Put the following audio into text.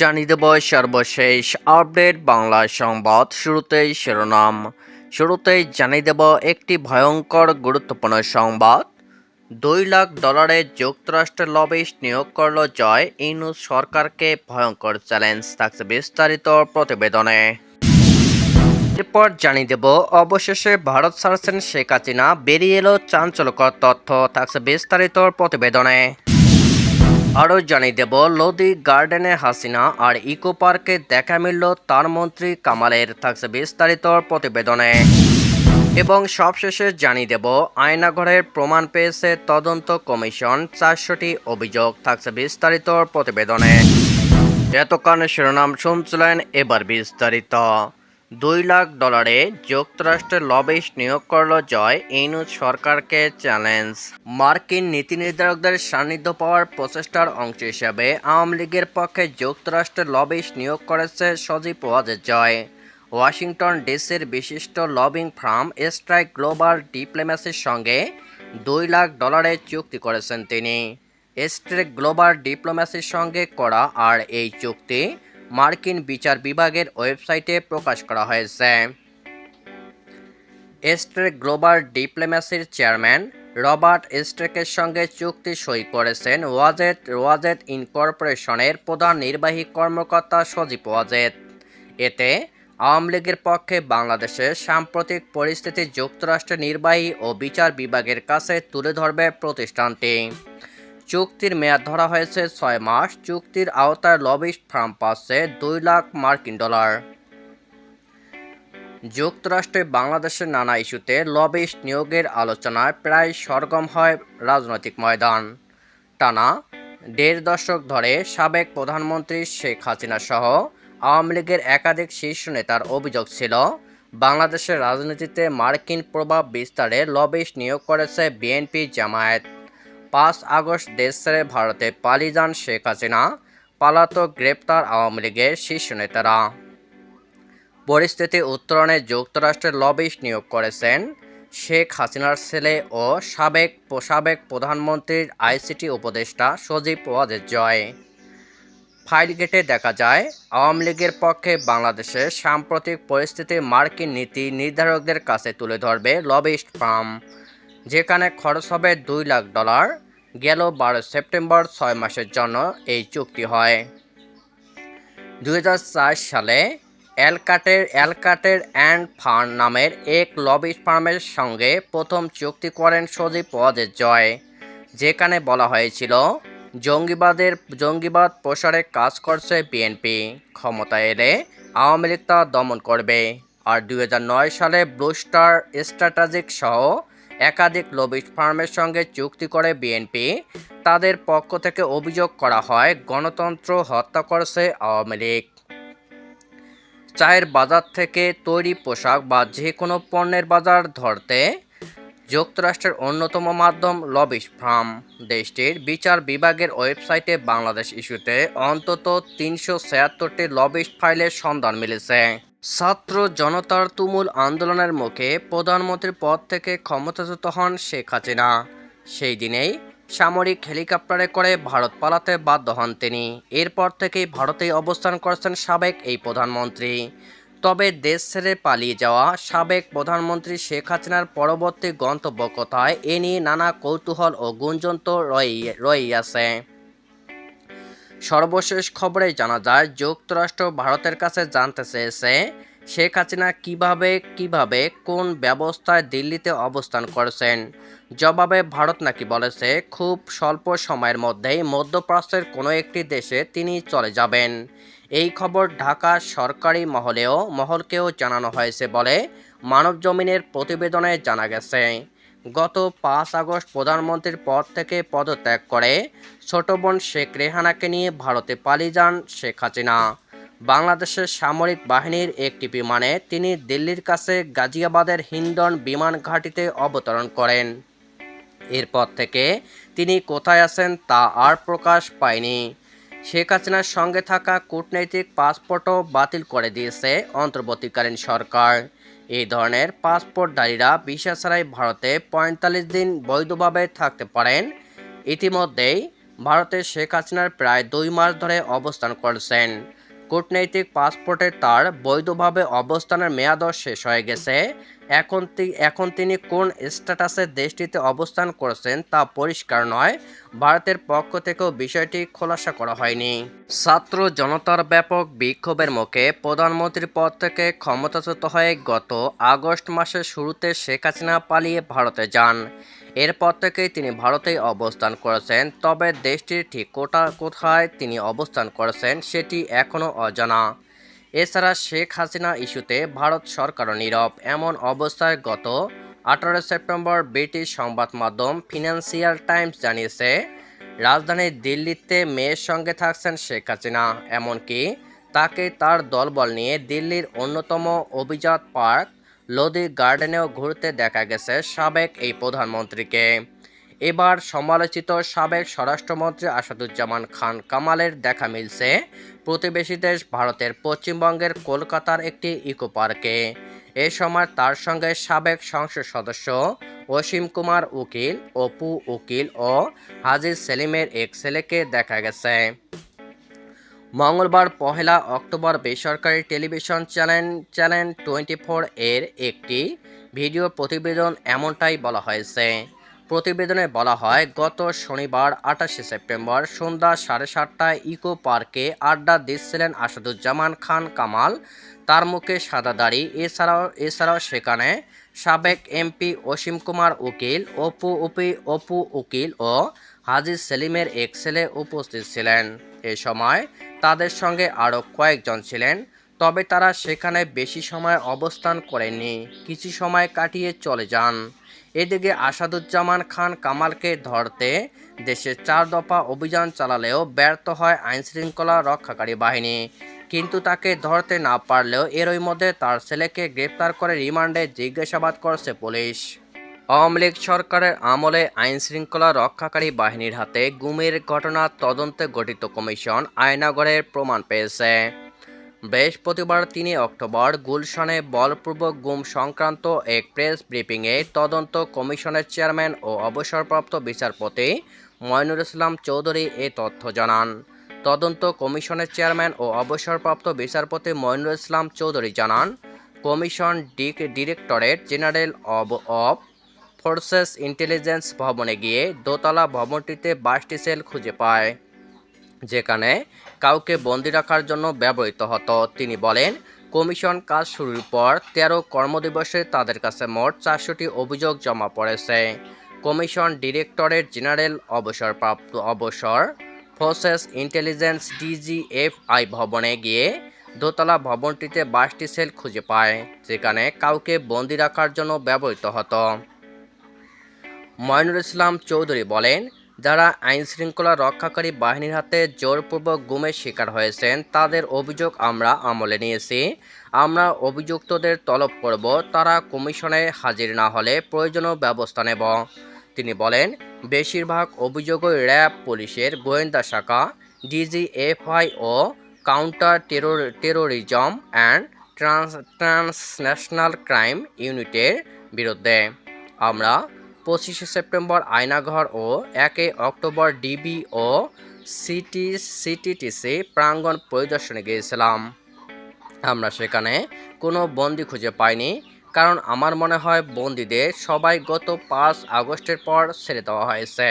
জানিয়ে দেব সর্বশেষ আপডেট বাংলা সংবাদ শুরুতেই শিরোনাম। শুরুতেই জানিয়ে দেব একটি ভয়ঙ্কর গুরুত্বপূর্ণ সংবাদ। দুই লাখ ডলারের যুক্তরাষ্ট্রের লবিস্ট নিয়োগ করল জয় ইনু সরকারকে ভয়ঙ্কর চ্যালেঞ্জ থাকছে বিস্তারিত প্রতিবেদনে। এরপর জানিয়ে দেব, অবশেষে ভারত ছাড়ছেন শেখ হাসিনা, বেরিয়ে এলো চাঞ্চল্যকর তথ্য থাকছে বিস্তারিত প্রতিবেদনে। আরও জানিয়ে দেব লোদি গার্ডেনে হাসিনা আর ইকো পার্কে দেখা মিলল তার মন্ত্রী কামালের, থাকছে বিস্তারিত প্রতিবেদনে। এবং সবশেষে জানিয়ে দেব, আয়নাঘরের প্রমাণ পেয়েছে তদন্ত কমিশন, চারশোটি অভিযোগ, থাকছে বিস্তারিত প্রতিবেদনে। এতক্ষণ শিরোনাম শুনছিলেন এবার বিস্তারিত। দুই লাখ ডলারে যুক্তরাষ্ট্রের লবিস্ট নিয়োগ করল জয় ইনুজ সরকারকে চ্যালেঞ্জ। মার্কিন নীতি নির্ধারকদের সান্নিধ্য পাওয়ার প্রচেষ্টার অংশ হিসেবে আওয়ামী লীগের পক্ষে যুক্তরাষ্ট্রের লবিস্ট নিয়োগ করেছে সজীব ওয়াজেদ জয়। ওয়াশিংটন ডিসির বিশিষ্ট লবিং ফার্ম স্ট্রাইক গ্লোবাল ডিপ্লোম্যাসির সঙ্গে দুই লাখ ডলারের চুক্তি করেছেন তিনি। স্ট্রেক গ্লোবাল ডিপ্লোম্যাসির সঙ্গে করা আর এই চুক্তি মার্কিন বিচার বিভাগের ওয়েবসাইটে প্রকাশ করা হয়েছে। স্ট্রেক গ্লোবাল ডিপ্লোম্যাসির চেয়ারম্যান রবার্ট স্ট্রেকের সঙ্গে চুক্তি সই করেছেন ওয়াজেট ওয়াজেট ইনকর্পোরেশনের প্রধান নির্বাহী কর্মকর্তা সজীব ওয়াজেদ। এতে আওয়ামী লীগের পক্ষে বাংলাদেশের সাম্প্রতিক পরিস্থিতি যুক্তরাষ্ট্রের নির্বাহী ও বিচার বিভাগের কাছে তুলে ধরবে প্রতিষ্ঠানটি। চুক্তির মেয়াদ ধরা হয়েছে ছয় মাস। চুক্তির আওতায় লবিস্ট ফার্ম পাচ্ছে দুই লাখ মার্কিন ডলার। যুক্তরাষ্ট্রে বাংলাদেশের নানা ইস্যুতে লবিস্ট নিয়োগের আলোচনায় প্রায় সরগম হয় রাজনৈতিক ময়দান। টানা দেড় দশক ধরে সাবেক প্রধানমন্ত্রী শেখ হাসিনা সহ আওয়ামী লীগের একাধিক শীর্ষ নেতার অভিযোগ ছিল, বাংলাদেশের রাজনীতিতে মার্কিন প্রভাব বিস্তারে লবিস্ট নিয়োগ করেছে বিএনপি জামায়াত। পাঁচ আগস্ট দেশ ছেড়ে ভারতে পালিয়ে যান শেখ হাসিনা। পালাতক গ্রেপ্তার আওয়ামী লীগের শীর্ষ নেতারা। পরিস্থিতি উত্তরণে যুক্তরাষ্ট্রের লবিস্ট নিয়োগ করেছেন শেখ হাসিনার ছেলে ও সাবেক সাবেক প্রধানমন্ত্রীর আইসিটি উপদেষ্টা সজীব ওয়াজেদ জয়। ফাইল গেটে দেখা যায়, আওয়ামী লীগের পক্ষে বাংলাদেশের সাম্প্রতিক পরিস্থিতি মার্কিন নীতি নির্ধারকদের কাছে তুলে ধরবে লবিস্ট ফার্ম যেখানে খরচ হবে দুই লাখ ডলার, গেল বারো সেপ্টেম্বর ছয় মাসের জন্য এই চুক্তি হয়। দুই হাজার চার সালে অ্যালকাটের অ্যালকাটের অ্যান্ড ফান্ড নামের এক লবি ফার্মের সঙ্গে প্রথম চুক্তি করেন সজীব ওয়াজেদ জয়, যেখানে বলা হয়েছিল, জঙ্গিবাদের, জঙ্গিবাদ প্রসারে কাজ করছে বিএনপি, ক্ষমতা এলে আওয়ামী লীগ তা দমন করবে। আর দুই হাজার নয় সালে ব্লুস্টার স্ট্র্যাটেজিক সহ একাধিক লবিস্ট ফার্মের সঙ্গে চুক্তি করে বিএনপি তাদের পক্ষ থেকে অভিযোগ করা হয়, গণতন্ত্র হত্যা করেছে আওয়ামী লীগ। চায়ের বাজার থেকে তৈরি পোশাক বা যে কোনো পণ্যের বাজার ধরতে যুক্তরাষ্ট্রের অন্যতম মাধ্যম লবিস ফার্ম। দেশটির বিচার বিভাগের ওয়েবসাইটে বাংলাদেশ ইস্যুতে অন্তত তিনশো ছিয়াত্তরটি লবিস্ট ফাইলের সন্ধান মিলেছে। ছাত্র জনতার তুমুল আন্দোলনের মুখে প্রধানমন্ত্রীর পদ থেকে ক্ষমতাচ্যুত হন শেখ হাসিনা। সেই দিনেই সামরিক হেলিকপ্টারে করে ভারত পালাতে বাধ্য হন তিনি। এরপর থেকেই ভারতেই অবস্থান করেছেন সাবেক এই প্রধানমন্ত্রী। তবে দেশ ছেড়ে পালিয়ে যাওয়া সাবেক প্রধানমন্ত্রী শেখ হাসিনার পরবর্তী গন্তব্য কোথায় এ নিয়ে নানা কৌতূহল ও গুঞ্জন তো রয়েই রয়েই আছে। সর্বশেষ খবরে জানা যায়, যুক্তরাষ্ট্র ভারতের কাছে জানতে চেয়েছে শেখ হাসিনা কীভাবে কীভাবে, কোন ব্যবস্থায় দিল্লিতে অবস্থান করেছেন। জবাবে ভারত নাকি বলেছে, খুব স্বল্প সময়ের মধ্যেই মধ্যপ্রাচ্যের কোনো একটি দেশে তিনি চলে যাবেন। এই খবর ঢাকা সরকারি মহলেও, মহলকেও জানানো হয়েছে বলে মানব জমিনের প্রতিবেদনে জানা গেছে। গত পাঁচ আগস্ট প্রধানমন্ত্রীর পদ থেকে পদত্যাগ করে ছোট বোন শেখ রেহানাকে নিয়ে ভারতে পালিয়ে যান শেখ হাসিনা। বাংলাদেশের সামরিক বাহিনীর একটি বিমানে তিনি দিল্লির কাছে গাজিয়াবাদের হিন্দন বিমান ঘাঁটিতে অবতরণ করেন। এরপর থেকে তিনি কোথায় আছেন তা আর প্রকাশ পায়নি। শেখ হাসিনার সঙ্গে থাকা কূটনৈতিক পাসপোর্টও বাতিল করে দিয়েছে অন্তর্বর্তীকালীন সরকার। এই ধরনের পাসপোর্টধারীরা ভিসা ছাড়াই ভারতে পঁয়তাল্লিশ দিন বৈধভাবে থাকতে পারেন। ইতিমধ্যেই ভারতে শেখ হাসিনার প্রায় দুই মাস ধরে অবস্থান করছেন। কূটনৈতিক পাসপোর্টে তার বৈধভাবে অবস্থানের মেয়াদও শেষ হয়ে গেছে। এখন এখন তিনি কোন স্ট্যাটাসে দেশটিতে অবস্থান করছেন তা পরিষ্কার নয়। ভারতের পক্ষ থেকেও বিষয়টি খোলাসা করা হয়নি। ছাত্র জনতার ব্যাপক বিক্ষোভের মুখে প্রধানমন্ত্রীর পদ থেকে ক্ষমতাচ্যুত হয়ে গত আগস্ট মাসের শুরুতে শেখ হাসিনা পালিয়ে ভারতে যান। এরপর থেকেই তিনি ভারতেই অবস্থান করেছেন, তবে দেশটির ঠিক কোটা, কোথায় তিনি অবস্থান করেছেন সেটি এখনও অজানা। এছাড়া শেখ হাসিনা ইস্যুতে ভারত সরকারও নীরব। এমন অবস্থায় গত আঠারো সেপ্টেম্বর ব্রিটিশ সংবাদ মাধ্যম ফিনান্সিয়াল টাইমস জানিয়েছে, রাজধানী দিল্লিতে মেয়ের সঙ্গে থাকছেন শেখ হাসিনা। এমনকি তাকে তার দলবল নিয়ে দিল্লির অন্যতম অভিজাত পার্ক লোদি গার্ডেনেও ঘুরতে দেখা গেছে সাবেক এই প্রধানমন্ত্রীকে। এবার সমালোচিত সাবেক স্বরাষ্ট্রমন্ত্রী আসাদুজ্জামান খান কামালের দেখা মিলছে। প্রতিবেশী দেশ ভারতের পশ্চিমবঙ্গের কলকাতার একটি ইকো পার্কে। এ সময় তার সঙ্গে সাবেক সংসদ সদস্য অসীম কুমার উকিল, অপু উকিল ও হাজির সেলিমের এক ছেলেকে দেখা গেছে। মঙ্গলবার পহেলা অক্টোবর বেসরকারি television channel channel twenty four এর একটি ভিডিও প্রতিবেদন এমনটাই বলা হয়েছে। প্রতিবেদনে বলা হয়, গত শনিবার আঠাশে সেপ্টেম্বর সন্ধ্যা সাড়ে সাতটায় ইকো পার্কে আড্ডা দিচ্ছিলেন আসাদুজ্জামান খান কামাল। তার মুখে সাদা দাড়ি। এছাড়াও এছাড়াও সেখানে সাবেক এমপি অসীম কুমার উকিল, অপু উপি, অপু উকিল ও হাজি সেলিমের এক ছেলে উপস্থিত ছিলেন। এ সময় তাদের সঙ্গে আরও কয়েকজন ছিলেন, তবে তারা সেখানে বেশি সময় অবস্থান করেননি। কিছু সময় কাটিয়ে চলে যান। এদিকে আসাদুজ্জামান খান কামালকে ধরতে দেশের চার দফা অভিযান চালালেও ব্যর্থ হয় আইনশৃঙ্খলা রক্ষাকারী বাহিনী। কিন্তু তাকে ধরতে না পারলেও এরই মধ্যে তার ছেলেকে গ্রেপ্তার করে রিমান্ডে জিজ্ঞাসাবাদ করছে পুলিশ। আওয়ামী লীগ সরকারের আমলে আইনশৃঙ্খলা রক্ষাকারী বাহিনীর হাতে গুমের ঘটনা তদন্তে গঠিত কমিশন আয়নাগড়ের প্রমাণ পেয়েছে। বৃহস্পতিবার তিন অক্টোবর গুলশানে বলপূর্বক গুম সংক্রান্ত এক প্রেস ব্রিফিংয়ে তদন্ত কমিশনের চেয়ারম্যান ও অবসরপ্রাপ্ত বিচারপতি ময়নুর ইসলাম চৌধুরী এ তথ্য জানান। তদন্ত কমিশনের চেয়ারম্যান ও অবসরপ্রাপ্ত বিচারপতি ময়নুর ইসলাম চৌধুরী জানান, commission directorate general of of forces intelligence ভবনে গিয়ে দোতলা ভবনটিতে বাইশটি সেল খুঁজে পায়। যেখানে কাউকে বন্দি রাখার জন্য ব্যবহৃত হতো। তিনি বলেন, কমিশন কাজ শুরুর পর তেরো কর্মদিবসে তাদের কাছে মোট চারশোটি অভিযোগ জমা পড়েছে। কমিশন ডিরেক্টরেট জেনারেল অবসরপ্রাপ্ত অবসর ফোর্সেস ইন্টেলিজেন্স ডিজিএফআই ভবনে গিয়ে দোতলা ভবনটিতে বাইশটি সেল খুঁজে পায়, যেখানে কাউকে বন্দি রাখার জন্য ব্যবহৃত হতো। ময়নুর ইসলাম চৌধুরী বলেন যারা আইন শৃঙ্খলা রক্ষাকারী বাহিনীর হাতে জোরপূর্বক গুমের শিকার হয়েছেন, তাদের অভিযোগ আমরা আমলে নিয়েছি। আমরা অভিযুক্তদের তলব করব, তারা কমিশনে হাজির না হলে প্রয়োজনীয় ব্যবস্থা নেব। তিনি বলেন, বেশিরভাগ অভিযোগই র্যাব, পুলিশের, গোয়েন্দা শাখা, DGFI O counter terror, terrorism and trans, transnational crime ইউনিটের বিরুদ্ধে। আমরা পঁচিশে সেপ্টেম্বর আয়নাঘর ও একে অক্টোবর ডিবি ও সিটি, সিটিটিসি প্রাঙ্গণ পরিদর্শনে গিয়েছিলাম। আমরা সেখানে কোনো বন্দি খুঁজে পাইনি, কারণ আমার মনে হয় বন্দিদের সবাই গত পাঁচ আগস্টের পর ছেড়ে দেওয়া হয়েছে।